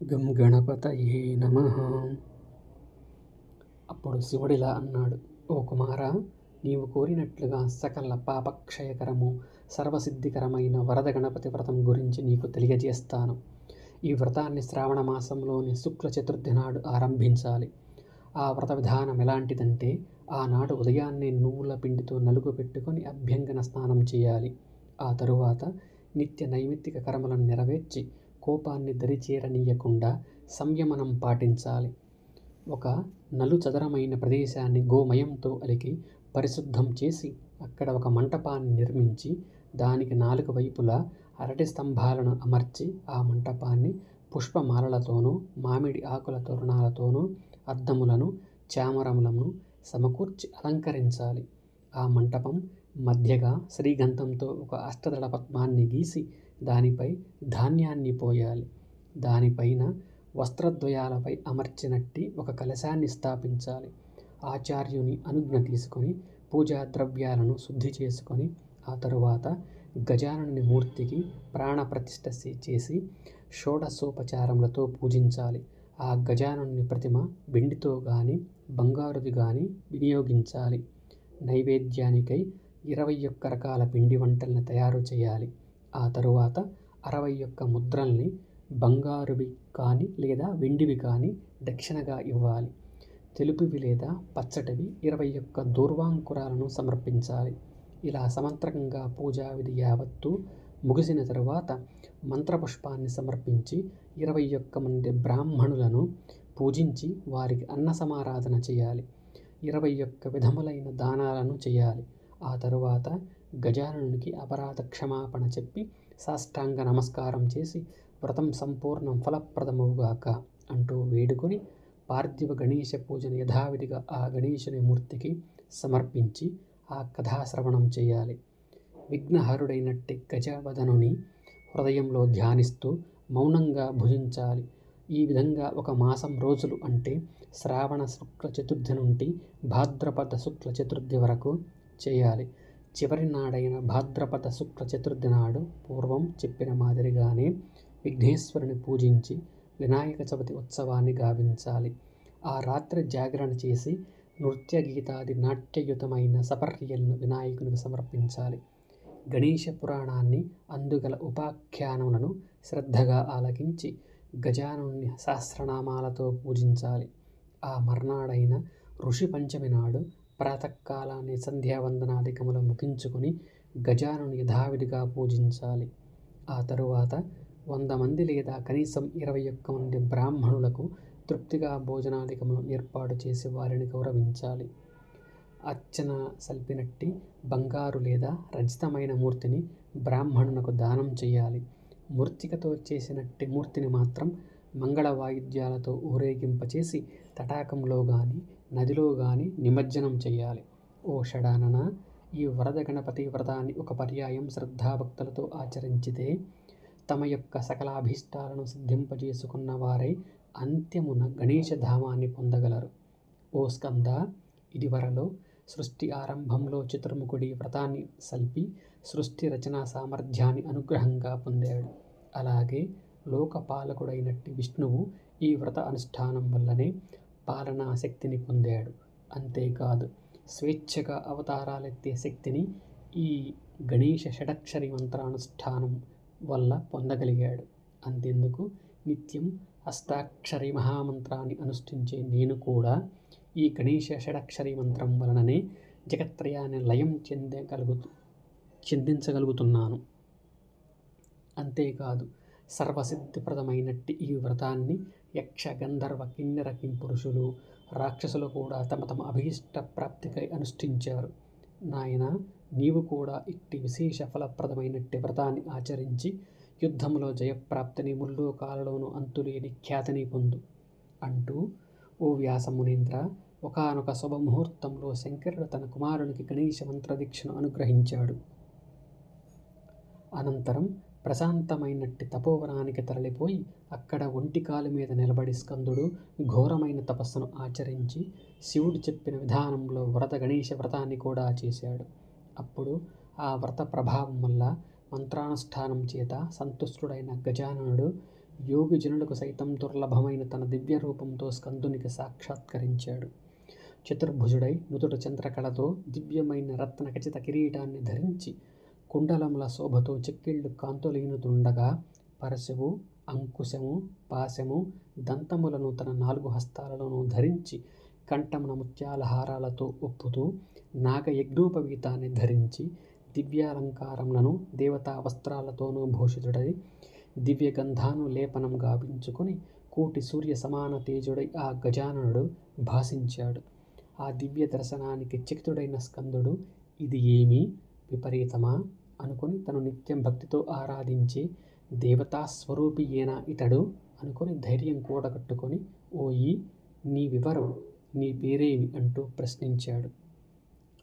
గం గణపతయే నమ. అప్పుడు శివుడిలా అన్నాడు ఓ కుమార నీవు కోరినట్లుగా సకల పాపక్షయకరము సర్వసిద్ధికరమైన వరద గణపతి వ్రతం గురించి నీకు తెలియజేస్తాను. ఈ వ్రతాన్ని శ్రావణ మాసంలోని శుక్ల చతుర్థి నాడు ఆరంభించాలి. ఆ వ్రత విధానం ఎలాంటిదంటే ఆనాడు ఉదయాన్నే నువ్వుల పిండితో నలుగు పెట్టుకొని అభ్యంగన స్నానం చేయాలి. ఆ తరువాత నిత్య నైమిత్తిక కర్మలను నెరవేర్చి కోపాన్ని దరిచేరనీయకుండా సంయమనం పాటించాలి. ఒక నలు చదరమైన ప్రదేశాన్ని గోమయంతో అలికి పరిశుద్ధం చేసి అక్కడ ఒక మంటపాన్ని నిర్మించి దానికి నాలుగు వైపులా అరటి స్తంభాలను అమర్చి ఆ మంటపాన్ని పుష్పమాలలతోనూ మామిడి ఆకుల తోరణాలతోనూ అద్దములను చామరములను సమకూర్చి అలంకరించాలి. ఆ మంటపం మధ్యగా శ్రీగంధంతో ఒక అష్టదళ పద్మాన్ని గీసి దానిపై ధాన్యాన్ని పోయాలి. దానిపైన వస్త్రద్వయాలపై అమర్చినట్టి ఒక కలశాన్ని స్థాపించాలి. ఆచార్యుని అనుజ్ఞ తీసుకొని పూజా ద్రవ్యాలను శుద్ధి చేసుకొని ఆ తరువాత గజాననుని మూర్తికి ప్రాణప్రతిష్ఠ చేసి షోడశోపచారములతో పూజించాలి. ఆ గజాననుని ప్రతిమ వెండితో కానీ బంగారుది కానీ వినియోగించాలి. నైవేద్యానికై ఇరవై ఒక్క రకాల పిండి వంటలను తయారు చేయాలి. ఆ తరువాత అరవై ఒక్క ముద్రల్ని బంగారువి కానీ లేదా వెండివి కానీ దక్షిణగా ఇవ్వాలి. తెలుపువి లేదా పచ్చటివి ఇరవై ఒక్క దూర్వాంకురాలను సమర్పించాలి. ఇలా సమంత్రకంగా పూజా విధి యావత్తు ముగిసిన తరువాత మంత్రపుష్పాన్ని సమర్పించి ఇరవై ఒక్క మంది బ్రాహ్మణులను పూజించి వారికి అన్న సమారాధన చేయాలి. ఇరవై ఒక్క విధములైన దానాలను చేయాలి. ఆ తరువాత గజాననునికి అపరాధ క్షమాపణ చెప్పి సాష్టాంగ నమస్కారం చేసి వ్రతం సంపూర్ణం ఫలప్రదమవుగాక అంటూ వేడుకొని పార్థివ గణేశ పూజను యథావిధిగా ఆ గణేశుని మూర్తికి సమర్పించి ఆ కథాశ్రవణం చేయాలి. విఘ్నహరుడైనట్టి గజవదనుని హృదయంలో ధ్యానిస్తూ మౌనంగా భుజించాలి. ఈ విధంగా ఒక మాసం రోజులు అంటే శ్రావణ శుక్ల చతుర్థి నుండి భాద్రపద శుక్ల చతుర్థి వరకు చేయాలి. చివరి నాడైన భాద్రపద శుక్ల చతుర్థి నాడు పూర్వం చెప్పిన మాదిరిగానే విఘ్నేశ్వరుని పూజించి వినాయక చవితి ఉత్సవాన్ని గావించాలి. ఆ రాత్రి జాగరణ చేసి నృత్య గీతాది నాట్యయుతమైన సపర్యలను వినాయకునికి సమర్పించాలి. గణేష పురాణాన్ని అందుగల ఉపాఖ్యానములను శ్రద్ధగా ఆలకించి గజానుని సహస్రనామాలతో పూజించాలి. ఆ మర్నాడైన ఋషి పంచమి నాడు ప్రాతకాలాన్ని సంధ్యావందనాధికములు ముగించుకొని గజానుని యథావిధిగా పూజించాలి. ఆ తరువాత వంద మంది లేదా కనీసం ఇరవై ఒక్క మంది బ్రాహ్మణులకు తృప్తిగా భోజనాధికములు ఏర్పాటు చేసి వారిని గౌరవించాలి. అర్చన సల్పినట్టి బంగారు లేదా రజితమైన మూర్తిని బ్రాహ్మణునకు దానం చేయాలి. మూర్తికతో చేసినట్టి మూర్తిని మాత్రం మంగళ వాయిద్యాలతో ఊరేగింపచేసి తటాకంలో కానీ నదిలో కానీ నిమజ్జనం చేయాలి ఓ షడానన ఈ వరద గణపతి వ్రతాన్ని ఒక పర్యాయం శ్రద్ధాభక్తులతో ఆచరించితే తమ యొక్క సకలాభీష్టాలను సిద్ధింపజేసుకున్న వారై అంత్యమున గణేష ధామాన్ని పొందగలరు. ఓ స్కంద ఇదివరలో సృష్టి ఆరంభంలో చతుర్ముఖుడి వ్రతాన్ని సల్పి సృష్టి రచనా సామర్థ్యాన్ని అనుగ్రహంగా పొందాడు. అలాగే లోకపాలకుడైనట్టి విష్ణువు ఈ వ్రత అనుష్ఠానం వల్లనే పాలనా శక్తిని పొందాడు. అంతేకాదు స్వేచ్ఛగా అవతారాలెత్తే శక్తిని ఈ గణేష షడక్షరి మంత్రానుష్ఠానం వల్ల పొందగలిగాడు. అంతెందుకు? నిత్యం అష్టాక్షరి మహామంత్రాన్ని అనుష్ఠించే నేను కూడా ఈ గణేష షడక్షరి మంత్రం వలననే జగత్రయాన్ని లయం చెందగలుగుతూ చెందించగలుగుతున్నాను. అంతేకాదు సర్వసిద్ధిప్రదమైనట్టి ఈ వ్రతాన్ని యక్ష గంధర్వ కిన్నెర కింపురుషులు రాక్షసులు కూడా తమ తమ అభీష్ట ప్రాప్తికై అనుష్ఠించారు. నాయన నీవు కూడా ఇట్టి విశేష ఫలప్రదమైనట్టి వ్రతాన్ని ఆచరించి యుద్ధంలో జయప్రాప్తిని ముల్లోకాలలోనూ అంతులేని ఖ్యాతిని పొందు. అంటూ ఓ వ్యాసమునీంద్ర ఒకనొక శుభముహూర్తంలో శంకరుడు తన కుమారునికి గణేష మంత్రదీక్షను అనుగ్రహించాడు. అనంతరం ప్రశాంతమైనట్టి తపోవనానికి తరలిపోయి అక్కడ ఒంటి కాలు మీద నిలబడి స్కందుడు ఘోరమైన తపస్సును ఆచరించి శివుడు చెప్పిన విధానంలో వ్రత గణేష వ్రతాన్ని కూడా చేశాడు. అప్పుడు ఆ వ్రత ప్రభావం వల్ల మంత్రానుష్ఠానం చేత సంతుష్టుడైన గజాననుడు యోగి జనులకు సైతం దుర్లభమైన తన దివ్య రూపంతో స్కందునికి సాక్షాత్కరించాడు. చతుర్భుజుడై నుదుట చంద్రకళతో దివ్యమైన రత్న ఖచ్చిత కిరీటాన్ని ధరించి కుండలముల శోభతో చెక్కిళ్ళు కాంతులీనుతుండగా పరశువు అంకుశము పాశము దంతములను తన నాలుగు హస్తాలలోనూ ధరించి కంఠమున ముత్యాల హారాలతో ఒప్పుతూ నాగయజ్ఞోపవీతాన్ని ధరించి దివ్యాలంకారములను దేవతా వస్త్రాలతోనూ భూషితుడై దివ్య గంధాను లేపనం గావించుకొని కోటి సూర్య సమాన తేజుడై ఆ గజాననుడు భాసించాడు. ఆ దివ్య దర్శనానికి చకితుడైన స్కందుడు ఇది ఏమి? విపరీతమా? అనుకొని తను నిత్యం భక్తితో ఆరాధించి దేవతా స్వరూపి ఏనా ఇతడు? అనుకొని ధైర్యం కూడగట్టుకొని ఓయి నీ వివరం నీ పేరేమి? అంటూ ప్రశ్నించాడు.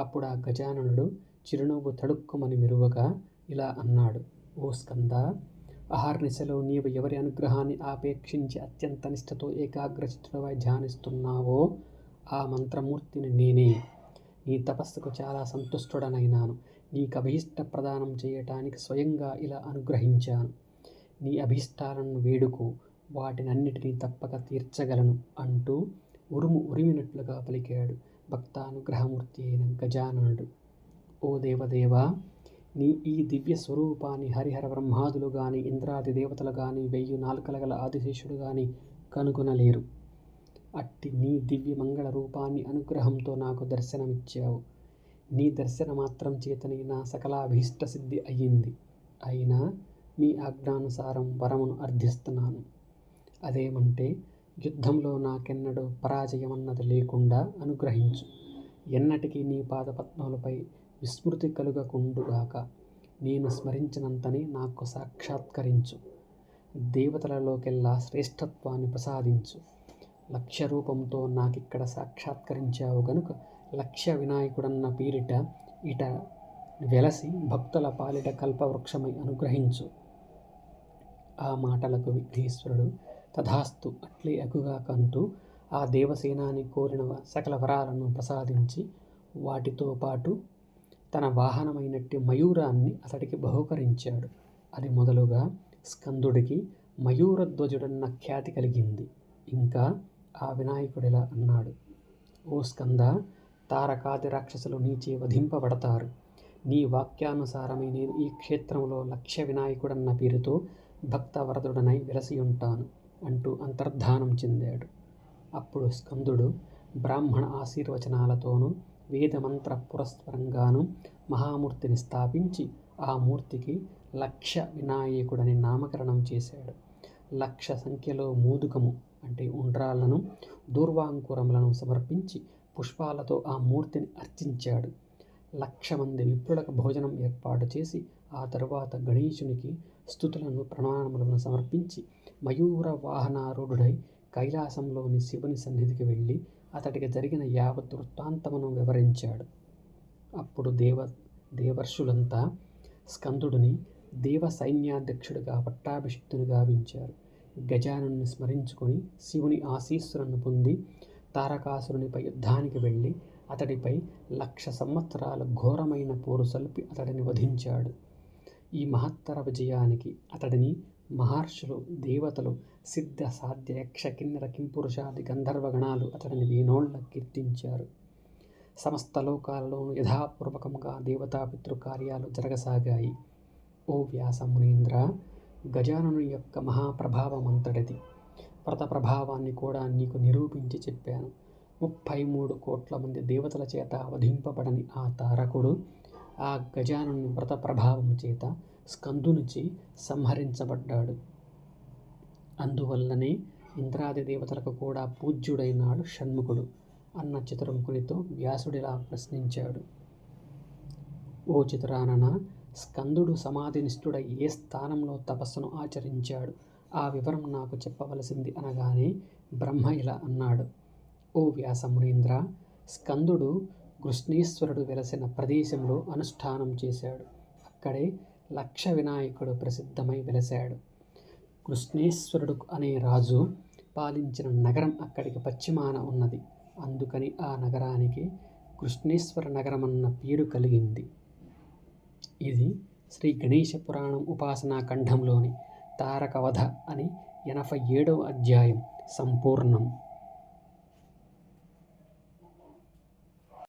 అప్పుడు ఆ గజాననుడు చిరునవ్వు తడుక్కుమని మెరువగా ఇలా అన్నాడు. ఓ స్కంద అహర్నిశలో నీవు ఎవరి అనుగ్రహాన్ని ఆపేక్షించి అత్యంత నిష్ఠతో ఏకాగ్రచితుడవై ధ్యానిస్తున్నావో ఆ మంత్రమూర్తిని నేనే. నీ తపస్సుకు చాలా సంతుష్టుడనైనాను. నీకు అభీష్ట ప్రదానం చేయటానికి స్వయంగా ఇలా అనుగ్రహించాను. నీ అభీష్టాలను వేడుకు వాటినన్నిటినీ తప్పక తీర్చగలను అంటూ ఉరుము ఉరిమినట్లుగా పలికాడు భక్తానుగ్రహమూర్తి అయిన గజాననుడు. ఓ దేవదేవా నీ ఈ దివ్య స్వరూపాన్ని హరిహర బ్రహ్మాదులు గాని ఇంద్రాది దేవతలు గాని వెయ్యి నాలుకల గల ఆదిశేషుడు గాని కనుగొనలేరు. అట్టి నీ దివ్య మంగళ రూపాన్ని అనుగ్రహంతో నాకు దర్శనమిచ్చావు. నీ దర్శన మాత్రం చేతనే నా సకలాభీష్ట సిద్ధి అయ్యింది. అయినా మీ ఆజ్ఞానుసారం వరమును అర్థిస్తున్నాను. అదేమంటే యుద్ధంలో నాకెన్నడూ పరాజయమన్నది లేకుండా అనుగ్రహించు. ఎన్నటికీ నీ పాదపద్మాలపై విస్మృతి కలుగకుండుగాక నేను స్మరించినంతనే నాకు సాక్షాత్కరించు. దేవతలలోకెల్లా శ్రేష్ఠత్వాన్ని ప్రసాదించు. లక్ష్య రూపంతో నాకిక్కడ సాక్షాత్కరించావు గనుక లక్ష్య వినాయకుడన్న పేరిట ఇట వెలసి భక్తుల పాలిట కల్పవృక్షమై అనుగ్రహించు. ఆ మాటలకు విఘ్నేశ్వరుడు తథాస్తు అట్లే అగుగా కంటూ ఆ దేవసేనాని కోరిన సకల వరాలను ప్రసాదించి వాటితో పాటు తన వాహనమైనట్టి మయూరాన్ని అతడికి బహుకరించాడు. అది మొదలుగా స్కందుడికి మయూరధ్వజుడన్న ఖ్యాతి కలిగింది. ఇంకా ఆ వినాయకుడిలా అన్నాడు? ఓ స్కంద తారకాది రాక్షసులు నీచే వధింపబడతారు. నీ వాక్యానుసారమే నేను ఈ క్షేత్రంలో లక్ష్య వినాయకుడన్న పేరుతో భక్తవరదుడనై విలసి ఉంటాను అంటూ అంతర్ధానం చెందాడు. అప్పుడు స్కందుడు బ్రాహ్మణ ఆశీర్వచనాలతోనూ వేదమంత్ర పురస్పరంగాను మహామూర్తిని స్థాపించి ఆ మూర్తికి లక్ష వినాయకుడని నామకరణం చేశాడు. లక్ష సంఖ్యలో మోదుకము అంటే ఉండ్రాళ్ళను దూర్వాంకురములను సమర్పించి పుష్పాలతో ఆ మూర్తిని అర్చించాడు. లక్ష మంది విప్రులకు భోజనం ఏర్పాటు చేసి ఆ తరువాత గణేశునికి స్థుతులను ప్రణామములను సమర్పించి మయూర వాహనారూఢుడై కైలాసంలోని శివుని సన్నిధికి వెళ్ళి అతడికి జరిగిన యావత్ వృత్తాంతమును వివరించాడు. అప్పుడు దేవ దేవర్షులంతా స్కందుడిని దేవ సైన్యాధ్యక్షుడిగా పట్టాభిషిక్తుని గావించారు గజానుని స్మరించుకొని శివుని ఆశీస్సులను పొంది తారకాసురునిపై యుద్ధానికి వెళ్ళి అతడిపై లక్ష సంవత్సరాల ఘోరమైన పోరు సల్పి అతడిని వధించాడు. ఈ మహత్తర విజయానికి అతడిని మహర్షులు దేవతలు సిద్ధ సాధ్య యక్ష కిన్నెర కింపురుషాది గంధర్వగణాలు అతడిని వేణోళ్ళ కీర్తించారు. సమస్త లోకాలలోనూ యథాపూర్వకంగా దేవతాపితృ కార్యాలు జరగసాగాయి. ఓ వ్యాసమునీంద్ర గజానను యొక్క మహాప్రభావం అంతటిది వ్రత ప్రభావాన్ని కూడా నీకు నిరూపించి చెప్పాను. ముప్పై మూడు కోట్ల మంది దేవతల చేత వధింపబడని ఆ తారకుడు ఆ గజానుని వ్రత ప్రభావం చేత స్కందునిచి సంహరించబడ్డాడు. అందువల్లనే ఇంద్రాది దేవతలకు కూడా పూజ్యుడైనాడు షణ్ముఖుడు అన్న చతుర్ముఖునితో వ్యాసుడిలా ప్రశ్నించాడు. ఓ చతురానన స్కందుడు సమాధినిష్ఠుడై ఏ స్థానంలో తపస్సును ఆచరించాడు? ఆ వివరం నాకు చెప్పవలసింది అనగానే బ్రహ్మ ఇలా అన్నాడు. ఓ వ్యాసమునీంద్ర స్కందుడు కృష్ణేశ్వరుడు వెలసిన ప్రదేశంలో అనుష్ఠానం చేశాడు. అక్కడే లక్ష వినాయకుడు ప్రసిద్ధమై వెలశాడు. కృష్ణేశ్వరుడు అనే రాజు పాలించిన నగరం అక్కడికి పశ్చిమాన ఉన్నది. అందుకని ఆ నగరానికి కృష్ణేశ్వర నగరం అన్న పేరు కలిగింది. ఇది శ్రీ గణేష పురాణం ఉపాసనా ఖండంలోని తారకవధ అని ఎనభై ఏడవ అధ్యాయం సంపూర్ణం.